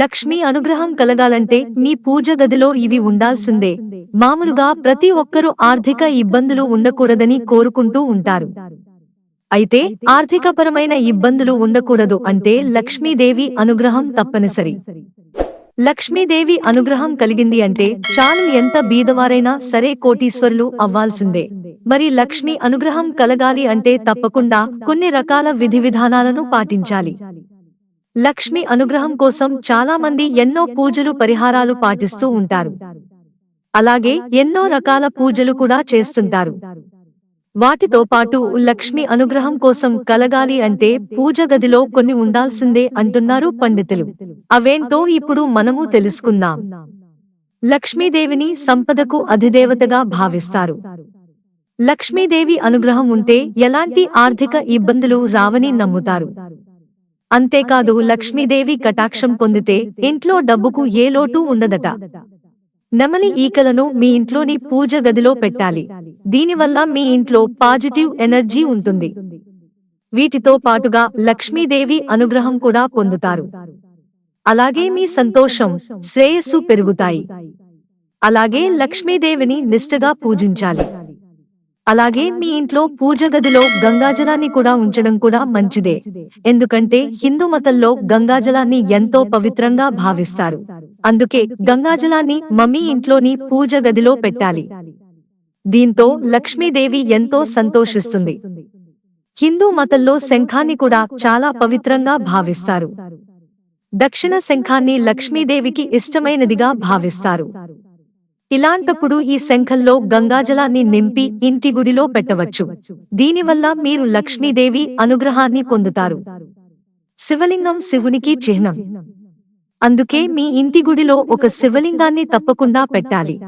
లక్ష్మి అనుగ్రహం కలగాలంటే మీ పూజ గదిలో ఇవి ఉండాల్సిందే. మామూలుగా ప్రతి ఒక్కరూ ఆర్థిక ఇబ్బందులు ఉండకూడదని కోరుకుంటూ ఉంటారు. అయితే ఆర్థికపరమైన ఇబ్బందులు ఉండకూడదు అంటే లక్ష్మీదేవి అనుగ్రహం తప్పనిసరి. లక్ష్మీదేవి అనుగ్రహం కలిగింది అంటే చాలు ఎంత బీదవారైనా సరే కోటీశ్వరులు అవ్వాల్సిందే. మరి లక్ష్మి అనుగ్రహం కలగాలి అంటే తప్పకుండా కొన్ని రకాల విధి విధానాలను పాటించాలి. లక్ష్మి అనుగ్రహం కోసం చాలా మంది ఎన్నో పూజలు పరిహారాలు పాటిస్తూ ఉంటారు. అలాగే ఎన్నో రకాల పూజలు కూడా చేస్తుంటారు. వాటితో పాటు లక్ష్మి అనుగ్రహం కోసం కలగాలి అంటే పూజ గదిలో కొన్ని ఉండాల్సిందే అంటున్నారు పండితులు. అవేంటో ఇప్పుడు మనము తెలుసుకుందాం. లక్ష్మీదేవిని సంపదకు అధిదేవతగా భావిస్తారు. లక్ష్మీదేవి అనుగ్రహం ఉంటే ఎలాంటి ఆర్థిక ఇబ్బందులు రావని నమ్ముతారు. అంతేకాదు లక్ష్మీదేవి కటాక్షం పొందితే ఇంట్లో డబ్బుకు ఏ లోటు ఉండదట. నెమలి ఈకలను మీ ఇంట్లోని పూజ గదిలో పెట్టాలి. దీనివల్ల మీ ఇంట్లో పాజిటివ్ ఎనర్జీ ఉంటుంది. వీటితో పాటుగా లక్ష్మీదేవి అనుగ్రహం కూడా పొందుతారు. అలాగే మీ సంతోషం శ్రేయస్సు పెరుగుతాయి. అలాగే లక్ష్మీదేవిని నిష్ఠగా పూజించాలి. అలాగే మీ ఇంట్లో పూజ గదిలో గంగాజలాన్ని కూడా ఉంచడం కూడా మంచిదే. ఎందుకంటే హిందూ మతంలో గంగాజలాన్ని ఎంతో పవిత్రంగా భావిస్తారు. అందుకే గంగాజలాన్ని మమ్మీ ఇంట్లోని పూజ గదిలో పెట్టాలి. దీంతో లక్ష్మీదేవి ఎంతో సంతోషిస్తుంది. హిందూ మతంలో శంఖాన్ని కూడా చాలా పవిత్రంగా భావిస్తారు. దక్షిణ శంఖాన్ని లక్ష్మీదేవికి ఇష్టమైనదిగా భావిస్తారు. ఇలాంటప్పుడు ఈ శంఖంలో గంగాజలాన్ని నింపి ఇంటి గుడిలో పెట్టవచ్చు. దీనివల్ల మీరు లక్ష్మీదేవి అనుగ్రహాన్ని పొందుతారు. శివలింగం శివునికి చిహ్నం. అందుకే మీ ఇంటి గుడిలో ఒక శివలింగాన్ని తప్పకుండా పెట్టాలి.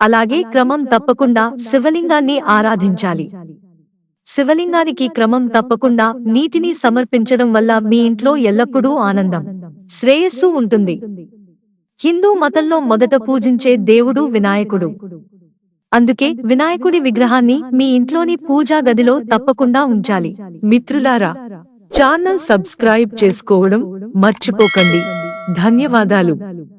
అలాగే క్రమం తప్పకుండా శివలింగాన్ని ఆరాధించాలి. శివలింగానికి క్రమం తప్పకుండా నీటిని సమర్పించడం వల్ల మీ ఇంట్లో ఎల్లప్పుడూ ఆనందం శ్రేయస్సు ఉంటుంది. హిందూ మతంలో మొదట పూజించే దేవుడు వినాయకుడు. అందుకే వినాయకుడి విగ్రహాన్ని మీ ఇంట్లోని పూజా గదిలో తప్పకుండా ఉంచాలి. మిత్రులారా ఛానల్ సబ్స్క్రైబ్ చేసుకోవడం మర్చిపోకండి. ధన్యవాదాలు.